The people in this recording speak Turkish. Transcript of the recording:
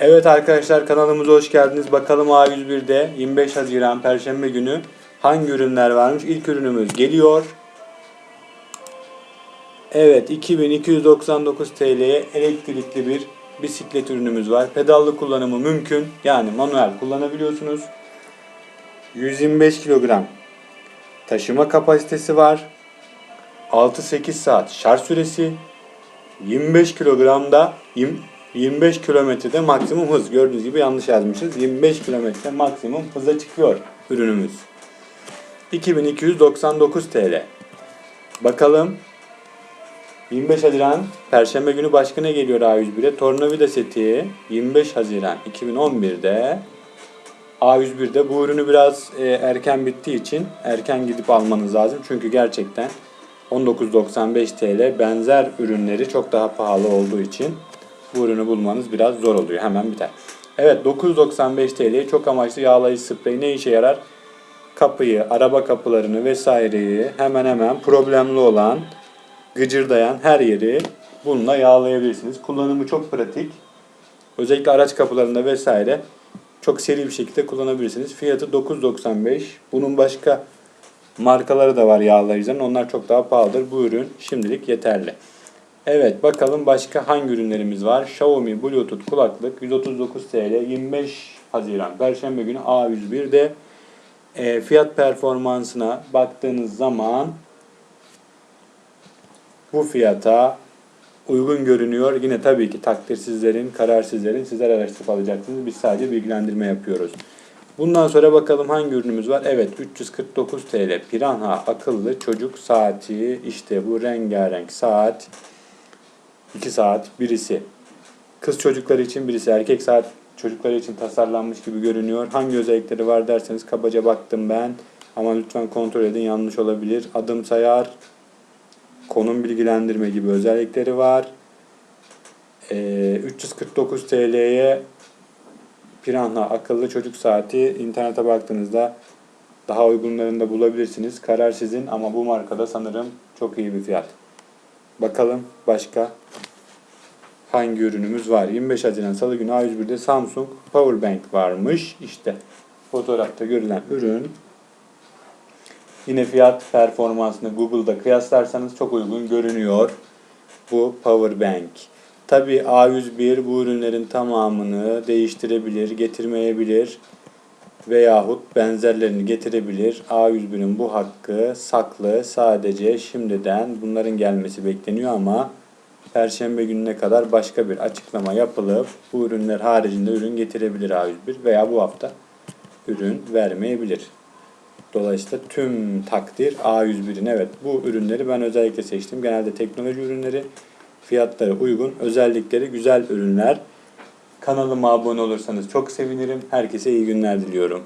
Evet arkadaşlar kanalımıza hoş geldiniz. Bakalım A101'de 25 Haziran Perşembe günü hangi ürünler varmış? İlk ürünümüz geliyor. Evet 2299 TL'ye elektrikli bir bisiklet ürünümüz var. Pedallı kullanımı mümkün. Yani manuel kullanabiliyorsunuz. 125 kilogram taşıma kapasitesi var. 6-8 saat şarj süresi. 25 kilogramda 25 kilometrede maksimum hız. Gördüğünüz gibi yanlış yazmışız. 25 kilometre maksimum hıza çıkıyor ürünümüz. 2299 TL. Bakalım 25 Haziran Perşembe günü başka ne geliyor A101'e? Tornavida seti 25 Haziran 2011'de A101'de bu ürünü biraz e, erken bittiği için erken gidip almanız lazım. Çünkü gerçekten 19.95 TL benzer ürünleri çok daha pahalı olduğu için bu ürünü bulmanız biraz zor oluyor. Hemen biter. Evet 9.95 TL'ye çok amaçlı yağlayıcı sprey ne işe yarar? Kapıyı, araba kapılarını vesaireyi hemen hemen problemli olan, gıcırdayan her yeri bununla yağlayabilirsiniz. Kullanımı çok pratik. Özellikle araç kapılarında vesaire çok seri bir şekilde kullanabilirsiniz. Fiyatı 9.95. Bunun başka markaları da var yağlayıcıların. Onlar çok daha pahalıdır. Bu ürün şimdilik yeterli. Evet bakalım başka hangi ürünlerimiz var? Xiaomi Bluetooth kulaklık 139 TL 25 Haziran Perşembe günü A101'de e, fiyat performansına baktığınız zaman bu fiyata uygun görünüyor. Yine tabii ki takdir sizlerin, karar sizlerin. Sizler araştırıp alacaksınız. Biz sadece bilgilendirme yapıyoruz. Bundan sonra bakalım hangi ürünümüz var? Evet 349 TL Piranha akıllı çocuk saati. İşte bu rengarenk saat. 2 saat birisi. Kız çocukları için birisi erkek saat çocukları için tasarlanmış gibi görünüyor. Hangi özellikleri var derseniz kabaca baktım ben. Ama lütfen kontrol edin yanlış olabilir. Adım sayar, konum bilgilendirme gibi özellikleri var. Ee, 349 TL'ye Piranha akıllı çocuk saati internete baktığınızda daha uygunlarını da bulabilirsiniz. Karar sizin ama bu markada sanırım çok iyi bir fiyat. Bakalım başka hangi ürünümüz var? 25 Haziran Salı günü A101'de Samsung Powerbank varmış. İşte fotoğrafta görülen ürün. Yine fiyat performansını Google'da kıyaslarsanız çok uygun görünüyor bu Powerbank. Tabi A101 bu ürünlerin tamamını değiştirebilir, getirmeyebilir veyahut benzerlerini getirebilir. A101'in bu hakkı saklı sadece şimdiden bunların gelmesi bekleniyor ama Perşembe gününe kadar başka bir açıklama yapılıp bu ürünler haricinde ürün getirebilir A101 veya bu hafta ürün vermeyebilir. Dolayısıyla tüm takdir A101'in. Evet bu ürünleri ben özellikle seçtim. Genelde teknoloji ürünleri, fiyatları uygun, özellikleri güzel ürünler. Kanalıma abone olursanız çok sevinirim. Herkese iyi günler diliyorum.